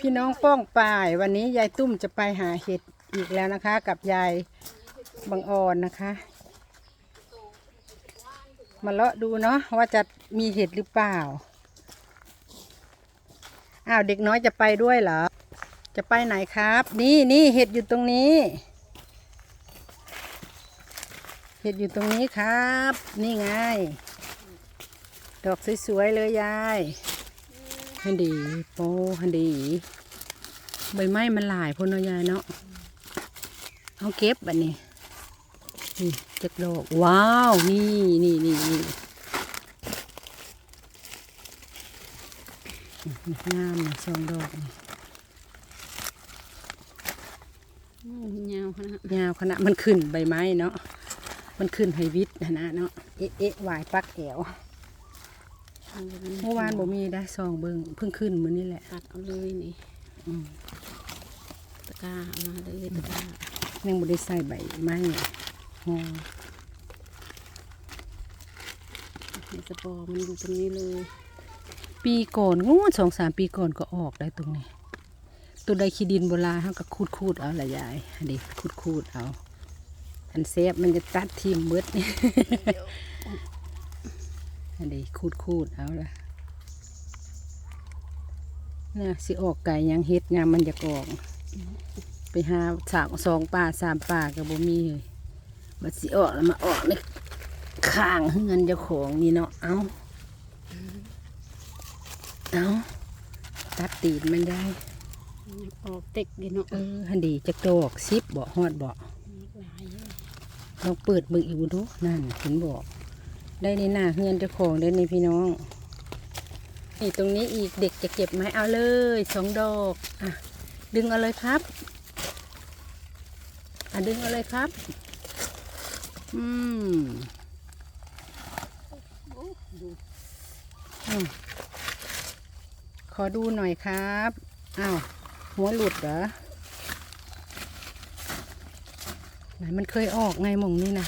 พี่น้องป้องป่าย วันนี้ยายตุ้มจะไปหาเห็ดอีกแล้วนะคะ กับยายบางออนนะคะ มาเลาะดูเนาะว่าจะมีเห็ดหรือเปล่าอ้าวเด็กน้อยจะไปด้วยเหรอ จะไปไหนครับ นี่นี่เห็ดอยู่ตรงนี้ เห็ดอยู่ตรงนี้ครับ นี่ไง ดอกสวยๆเลยยาย ฮันดีโปฮันดี ใบไม้มันหลายพนเนาะยายเนาะเอาเก็บอันนี้นี่จักดอกว้าว นี่นี่นี่นี่งามนะสองดอกนี่ยาวขนาดยาวขนาดมันขึ้นใบไม้เนาะมันขึ้นไฮวิทนะนะเนาะเอ๊ะเอ๊ะหวายปักแก้ว เมื่อวานบ่มีได้ซองเบิงเพิ่งขึ้นมื้อนี้แหละตัดเอาเลยนี่อืมตะกร้าเอามาเลยตะกร้ายังบ่ได้ใส่ใบไม้หอในสปอร์มันอยู่ตรงนี้เลย ปีก่อนงูสองสามปีก่อนก็ออกได้ตรงนี้ ตัวใดขี้ดินโบราณเขาก็คูดคูดๆเอาละยายอันนี้คูดคูดๆเอา อันเซฟมันจะตัดทิมเบิดนี่ อันนี้คูดคูดๆเอาละเนี่ยสิออกไก่ยังเฮ็ดยามมันจะออกไปหาสามสองป่าสามป่าก็บ่มีเลยบัดสิออกแล้วมาออกในข้างเงินเจ้าของนี่เนาะเอาเอาตัดตีนมันได้ ออกเต็กดีเนาะเออฮันดีจะดอกซิบบ่ฮอดบ่หลายเลยลองเปิดเบิ่งอีกดูนั่นเห็นบอก ได้ในหน้าเฮือนเจ้าของได้ในพี่น้อง นี่ตรงนี้อีกเด็กจะเก็บไหมเอาเลยสองดอกอะดึงเอาเลยครับอะดึงเอาเลยครับ อืมอขอดูหน่อยครับอ้าวหัวหลุดเหรอไหนมันเคยออกไงมองนี่นะ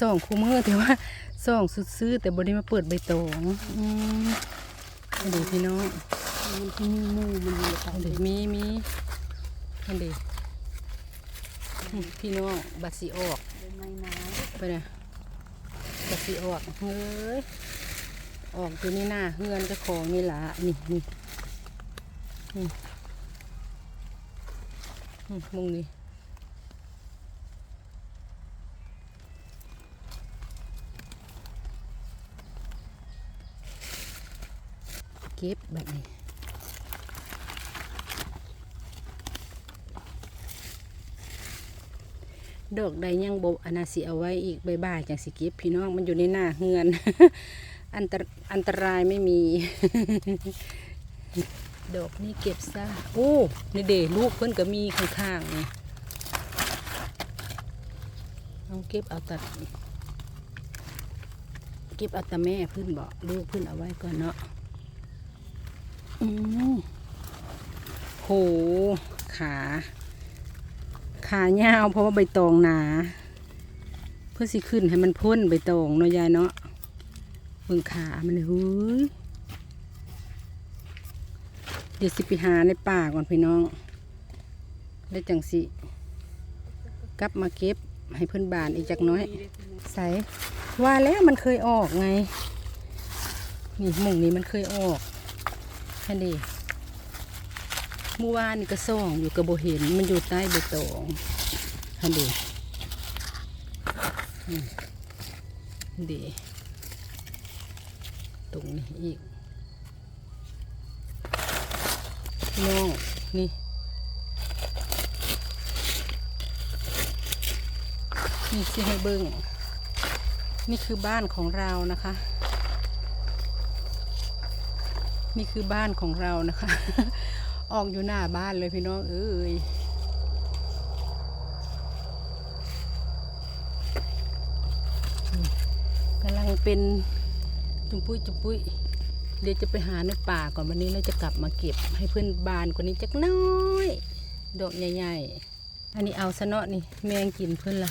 ส่องคูมือแต่ว่า ส่องสุดซื้อแต่บริมาเปิดใบตองอืมอันเดี๋ยวพี่น้องมันที่มีมูมันอยู่อันเดี๋ยวมีมีอันเดี๋ยวพี่น้องบัตรสีออกไม่นาไปนะบัตรสีออกเฮ้ยออกตัวนี้หน้าเฮือนเจะของนี่ละนี่นี่นี่อืมมุงนี่ เก็บแบบนี้ดอกใดยังบบอนาสิเอาไว้อีกใบบ่ายจังสิเก็บพี่น้องมันอยู่ในหน้าเฮือน อันตรอันตรายไม่มี ดอกนี้เก็บซะโอ้ในเดลูกเพิ่นก็มีข้างๆนี่เอาเก็บเอาแต่เก็บเอาต่แม่เพิ่นบอกลูกเพิ่นเอาไว้ก่อนเนาะ อืมโห ขา ขายาวเพราะว่าใบตองหนา เพื่อสิขึ้นให้มันพ่นใบตองเนาะยายเนาะเบิ่งขามันเลยเฮ้ยเดี๋ยวสิไปหาในป่าก่อนพี่น้องแล้จังสิ กลับมาเก็บให้เพื่อนบานอีกจักน้อย ใส่ว่าแล้วมันเคยออกไง นี่มุงนี้มันเคยออก แค่นี้เมื่อวานนี่ก็ส่องอยู่กระโบเห็นมันอยู่ใต้ใบตองแค่นี้อืมดีตรงนี้อีกน้องนี่นี่สิให้เบิ้งนี่คือบ้านของเรานะคะ นี่คือบ้านของเรานะคะ ออกอยู่หน้าบ้านเลยพี่น้องเอ้ยอืมกำลังเป็นจุมปุ้ยจุมปุ้ยเดี๋ยวจะไปหาในป่าก่อนวันนี้เราจะกลับมาเก็บให้เพื่อนบานกว่านี้จักน้อยดอกใหญ่ๆ อันนี้เอาซะเนาะนี่แมงกินเพื่อนละ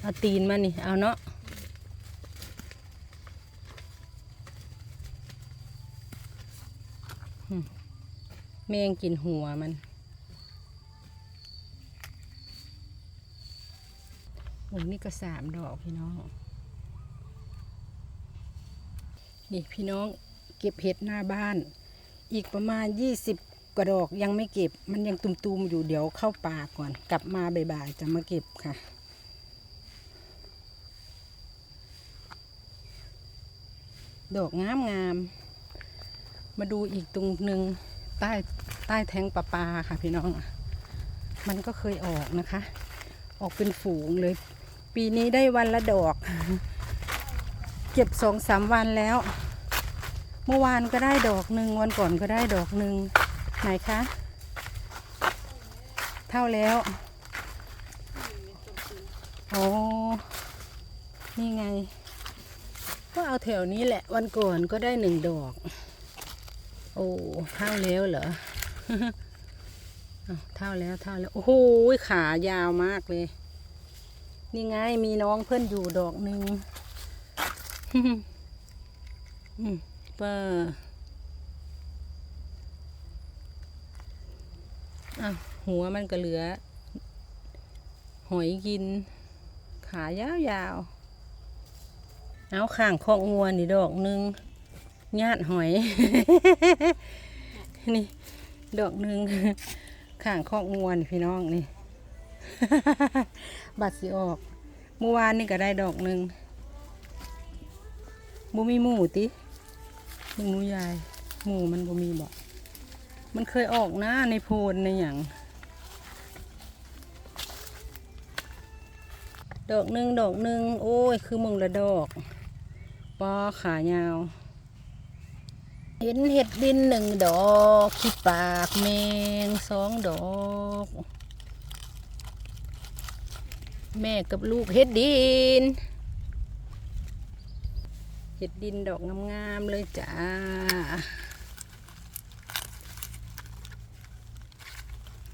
เอาตีนมานี่เอาเนาะ อืม แมงกินหัวมันโอ้นี่ก็สามดอกพี่น้อง นี่พี่น้องเก็บเห็ดหน้าบ้าน อีกประมาณยี่สิบกว่าดอกยังไม่เก็บ มันยังตุ่มๆอยู่เดี๋ยวเข้าป่าก่อน กลับมาบ่ายๆจะมาเก็บค่ะดอกงามงามๆ มาดูอีกตรงหนึ่งใต้ใต้แทงประปลาค่ะพี่น้อง มันก็เคยออกนะคะ ออกเป็นฝูงเลย ปีนี้ได้วันละดอก เก็บสองสามวันแล้ว เมื่อวานก็ได้ดอกหนึ่งวันก่อนก็ได้ดอกหนึ่งไหนคะ เท่าแล้วโอ้นี่ไง ก็เอาแถวนี้แหละวันก่อนก็ได้หนึ่งดอก โอ้เท่าแล้วเหรอเท่าแล้วเท่าแล้ว โอ้โหขายาวมากเลย นี่ไงมีน้องเพื่อนอยู่ดอกหนึ่งเปอร์หัวมันก็เหลือ หอยกิน ขายาวๆเอาข้างคอกงัวนี่ดอกหนึ่ง ญาติหอย นี่ ดอกหนึ่งข้างคอกงัวนพี่น้องนี่ บัดสิออกเมื่อวานนี่ก็ได้ดอกหนึ่งบ่มีหมูติมึงหมูยายหมูมันบ่มีบ่มันเคยออกนะในโพนในอย่างดอกหนึ่งดอกหนึ่งโอ้ย คือมึงละดอกปอขายาว เห็นเห็ดดินหนึ่งดอกขี้ปากแมงสองดอก แม่กับลูกเห็ดดิน เห็ดดินดอกงามๆเลยจ้า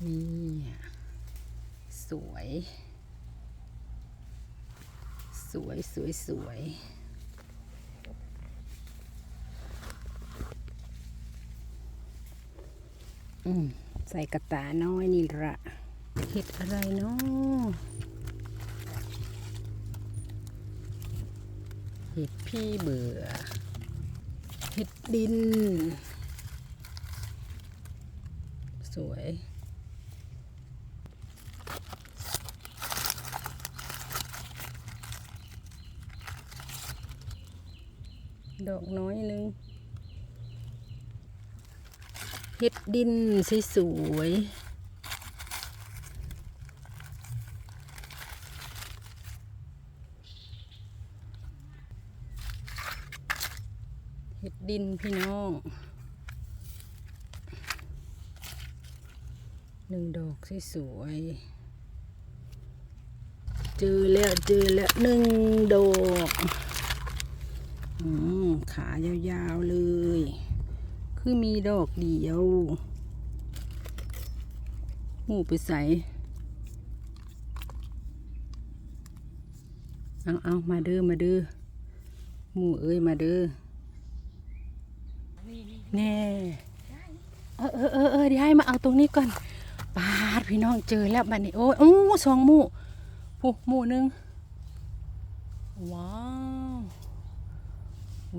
นี่สวย สวยสวยสวย อืมใส่กระตาน้อยนี่ละเห็ดอะไรเนาะเห็ดพี่เบื่อ เห็ดดิน สวยดอกน้อยนึง เห็ดดินสวยๆเห็ดดินพี่น้องหนึ่งดอกสวยๆเจอแล้วเจอแล้วหนึ่งดอกอขายาวๆเลย คือมีดอกเดียวหมูไปใส่เอาเอามาเด้อมาเด้อหมูเอ้ยมาเด้อแน่เออเออเออเออเดี๋ยวให้มาเอาตรงนี้ก่อนปาดพี่น้องเจอแล้วบัดนี้โอ้ยโอ้สองหมูผู้หมูหนึ่งว้าว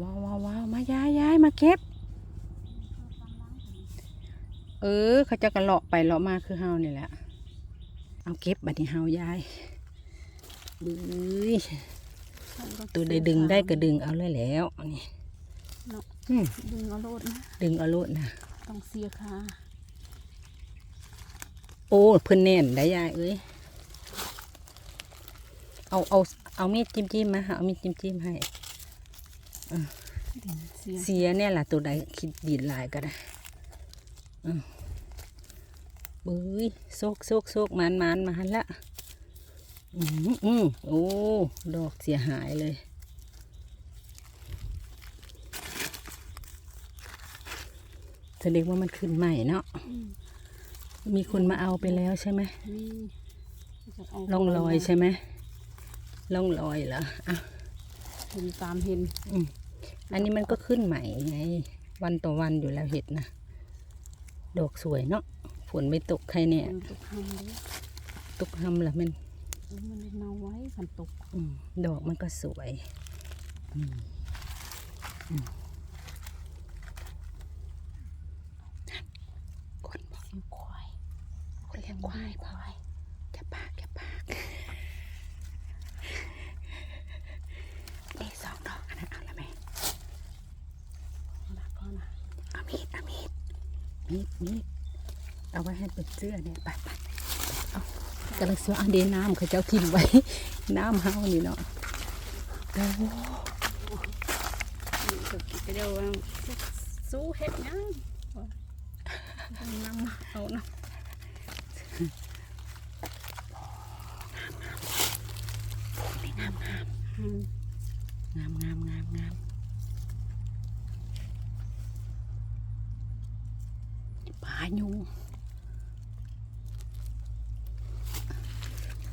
ว้าวว้าวว้าวมายายยายมาเก็บ เออ เขาจะกระเลาะไปเลาะมาคือเฮานี่แหละ เอาเก็บบัดนี้เฮายายบื้ยตัวได้ดึงได้ก็ดึงเอาเลยแล้วนี่เนาะอืมดึงเอาโลดนะดึงเอาโลดนะต้องเสียค่าโอ้เพิ่นแน่นได้ยายเอ้ยเอาเอาเอามีดจิ้มจิ้มมาเอามีดจิ้มจิ้มให้ดินเสียเสียเนี่ยล่ะตัวใดคิดดีดหลายก็ได้อืม เบ้ยโซกโซกโซกมันมันมาหันละอืมอืมโอ้ดอกเสียหายเลยแสดงว่ามันขึ้นใหม่เนาะอืมมีคนมาเอาไปแล้วใช่ไหมมีจะเาล่องรอยใช่ไหมล่องรอยเหรออะเห็นตามเห็นอืมอันนี้มันก็ขึ้นใหม่ไง วันต่อวันอยู่แล้วเห็ดนะ ดอกสวยเนาะฝนไม่ตกใครเนี่ยมันตกทำเลยตกหำละแมันมันเลยมาไว้มันตกอืมดอกมันก็สวยอืมอืมคนบอกเสียงควายคนเลี้ยงควายบอกจะปากจะปากนี่สองดอกอันนั้นเอาละแม่ เอาละพ่อนะ เอามีดเอามีด มีดมีดเอาไว้ให้เป็นเสื้อเนี่ยไปไปเอากระเสืออันเดน้ำเขาเจ้าทิมไว้ น้ำเฮานี่เนาะโอ้นี่ก็เดี๋ยวว่าสู้เฮ็ดหยังนำเอานะนี่งามงามอืมงามงามงามงาม ปลายุง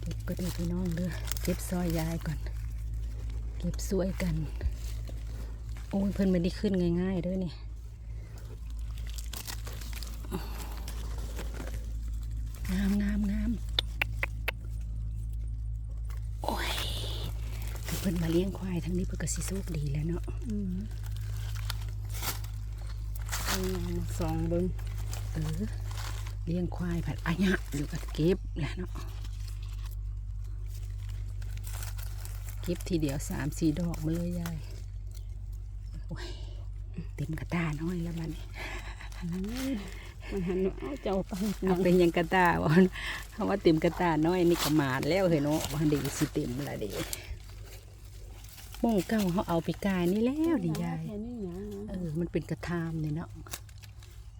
เก็บก็ดีพี่น้องเด้อเก็บซอยยายก่อน เก็บสวยกัน โอ้ยเพิ่นไม่ได้ขึ้นง่ายๆเด้อนี่งามงามงามโอ้ยถ้าเพิ่นมาเลี้ยงควายทั้งนี้เพิ่นก็สิโชคดีแล้วเนาะอืมเอามาสองเบิ้ง เออเลี้ยงควายผัดอะยะอยู่กับเก็บแหละเนาะเก็บทีเดียวสามสี่ดอกมาเลยยายโอ้ยเต็มกระตาน้อยแล้วมันมันหันว่าเอาเจ้าไปเอาเป็นหยังกระตาบ่คำว่าเต็มกระตาน้อยนี่ก็มาดแล้วเห็นเนาะว่าเด็กสิเต็มละเด็กม่งเก้าเขาเอาไปกายนี่แล้วดิยายแค่นี้นะเออมันเป็นกระทามเนี่ยเนาะ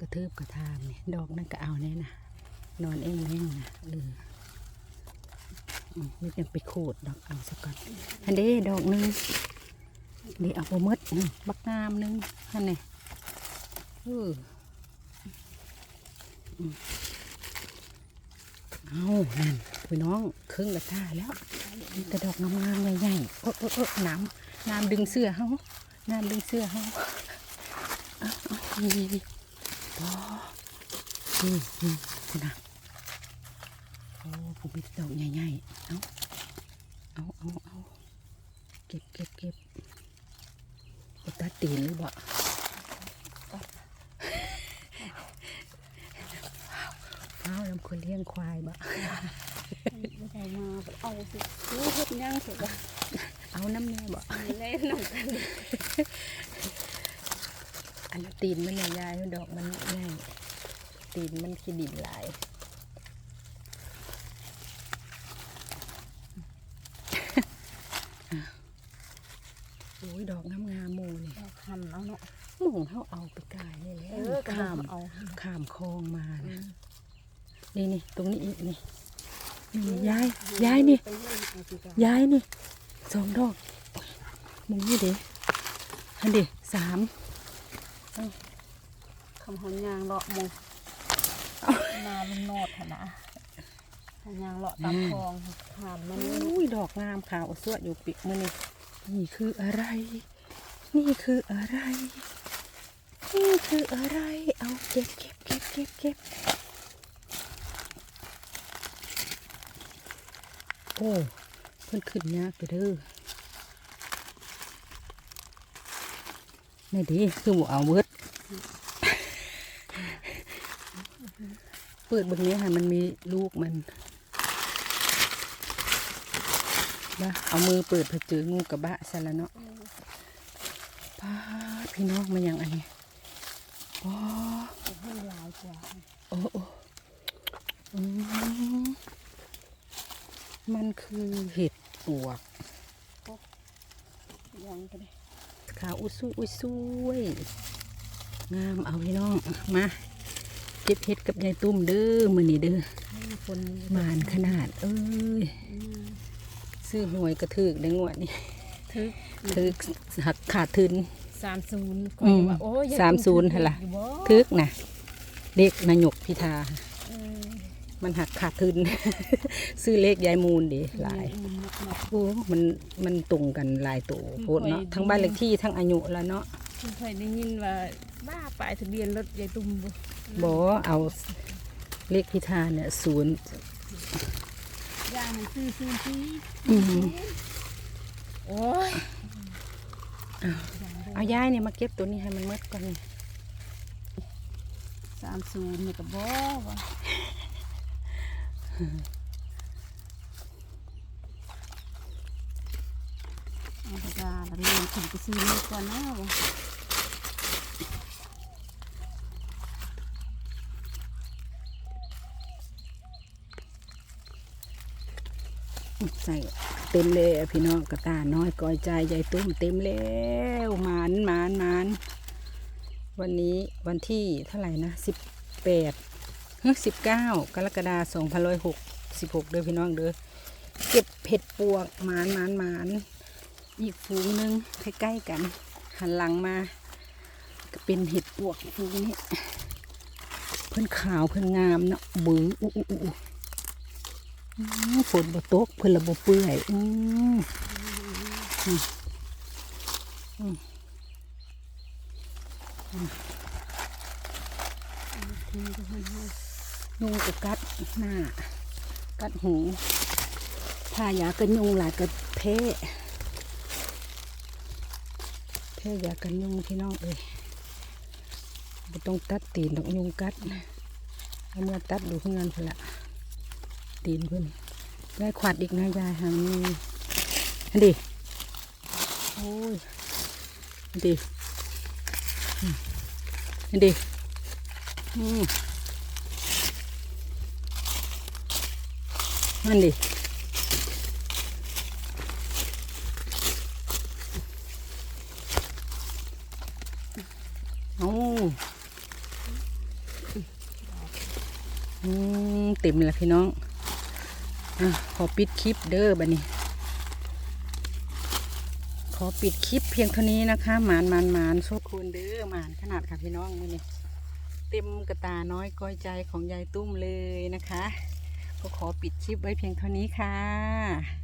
กระเทิบกระทามเนี่ยดอกนั่นก็เอาแน่นะนอนเองแน่งนะเอออืมนี่ยังไปขูดดอกเอาสักก่อนอันเด้ดอกหนึงเดี๋ยวเอาไปหมดอืมบักงามหนึงอันนี้เออเอานั่นพี่น้องครึ่งกระตาแล้วมีแต่ดอกงามๆใหญ่ๆโอ้โอ้โอ้น้ำน้ำดึงเสื้อเฮาน้ำดึงเสื้อเฮานี่นี่นี่ โอ้นี่นี่คุณนะโอ้ผมมีดอกใหญ่ๆ เอาเอาเอาเอาเก็บเก็บเก็บปตัดตีนหรือเปล่าว้าวน้ำคนเลี้ยงควายบ่เอามาเอาสิสู้เฮ็ดหยังเถอะบ่เอาน้ำแน่บ่เล่นนำกัน อันนั้นตีนมันใหญ่ๆดอกมันใหญ่ตีนมันขี้ดินหลายโอ้ยดอกงามๆหมูนี่เอาคำเอาเนาะหมูเขาเอาไปกายนี่แหละเออก็ข้ามเอาข้ามคลองมานะนี่นี่ตรงนี้อีกนี่นี่ยายยายนี่ไปเล่นเอาสิจ้ะยายนี่สองดอกโอ้ยมึงนี่เด้อันเด้สาม คำหอนยางเลาะหมงนาลุงโนดหั่นนะหอนยางเลาะตามคลองขามมันนี่อุ้ยดอกงามขาวสวดอยู่ปิกมือนี่นี่คืออะไร นี่คืออะไร นี่คืออะไร เอาเก็บเก็บเก็บเก็บเก็บโอ้เพิ่นขึ้นยากเด้อนี่ดิคือหมูเอาเวิร์ด เปิดบนนี้ค่ะมันมีลูกมันนะเอามือเปิดเพื่อเจองูกระบะซะแล้วเนาะป้าดพี่น้องมันยังอันนี้อ๋อให้หลายกว่าโอ้โอ้อืมมันคือเห็ดปวกยังก็ได้ขาวอุ้ยซุยอุ้ยซุยงามเอาพี่น้องมา เก็บเห็ดกับยายตุ้มเด้อมือนี่เด้อให้คนหมานขนาด เอ้ยซื้อหวยกระถึกในงวดนี่ทึกถึกหักขาดทุนสามศูนย์อืมโอ้ยสามศูนย์หั่นล่ะอยู่บ่ทึกนะเด็กนายกพิธาเออมันหักขาดทุนซื้อเลขยายมูลดิหลายอืมนักโอ้มันมันตรงกันหลายตัวโพดเนาะค่อยทั้งบ้านเลขที่ทั้งอายุแล้วเนาะๆคุณเคยได้ยินว่าบ้าป้ายทะเบียนรถยายตุ้ม บ่บอเอาเลขพิธานเนี่ยศูนย์ย่างมันซื้อซื้อซื้ออืมโอ้ยเอาย้ายเนี่ยมาเก็บตัวนี้ให้มันหมดก่อนนี่สามศูนย์นี่ก็บ่ว่าเอาปากกาแล้วเรียนถึงไปซื้อเลขก่อนนะบ่ ใส่เต็มเลยพี่น้องกระตาน้อยก้อยใจใหญ่ตุ้มเต็มแล้วหมานหมานหมานวันนี้วันที่เท่าไหร่นะสิบแปดสิบเก้ากรกฎาสองพันร้อยหกสิบหกเด้อพี่น้องเด้อเก็บเผ็ดปวกหมานหมานหมานอีกฝูงหนึงใกล้ๆกัน หันหลังมาก็เป็นเห็ดปวกฝูงนี้เพิ่นขาวเพิ่นงามเนาะบืออ้อู้อู้ ฝนบ่ตกเพิ่นละบ่เปื่อยอืมอืมอืมอืมยุงก็กัดหน้า กัดหูถ้ายากันยุงหลายก็แพ้แพ้ยากันยุงพี่น้องเอ้ยบ่ต้องตัดตีนดอกยุงกัดเอาเมื่อตัดดูเงินเพิ่นละ ตีนเพิ่นยายขวัดอีกนะยายหามีอันดิโอ้ยอันดิอันดิอืมอันดิโอ้อืมเต็มแล้วพี่น้อง ขอปิดคลิปเด้อบันนี้ ขอปิดคลิปเพียงเท่านี้นะคะหมานหมานหมานโชคคุณเด้อหมานขนาดค่ะพี่น้องมือนี่เต็มกระตาน้อยก้อยใจของยายตุ้มเลยนะคะ ก็ขอปิดคลิปไว้เพียงเท่านี้ค่ะ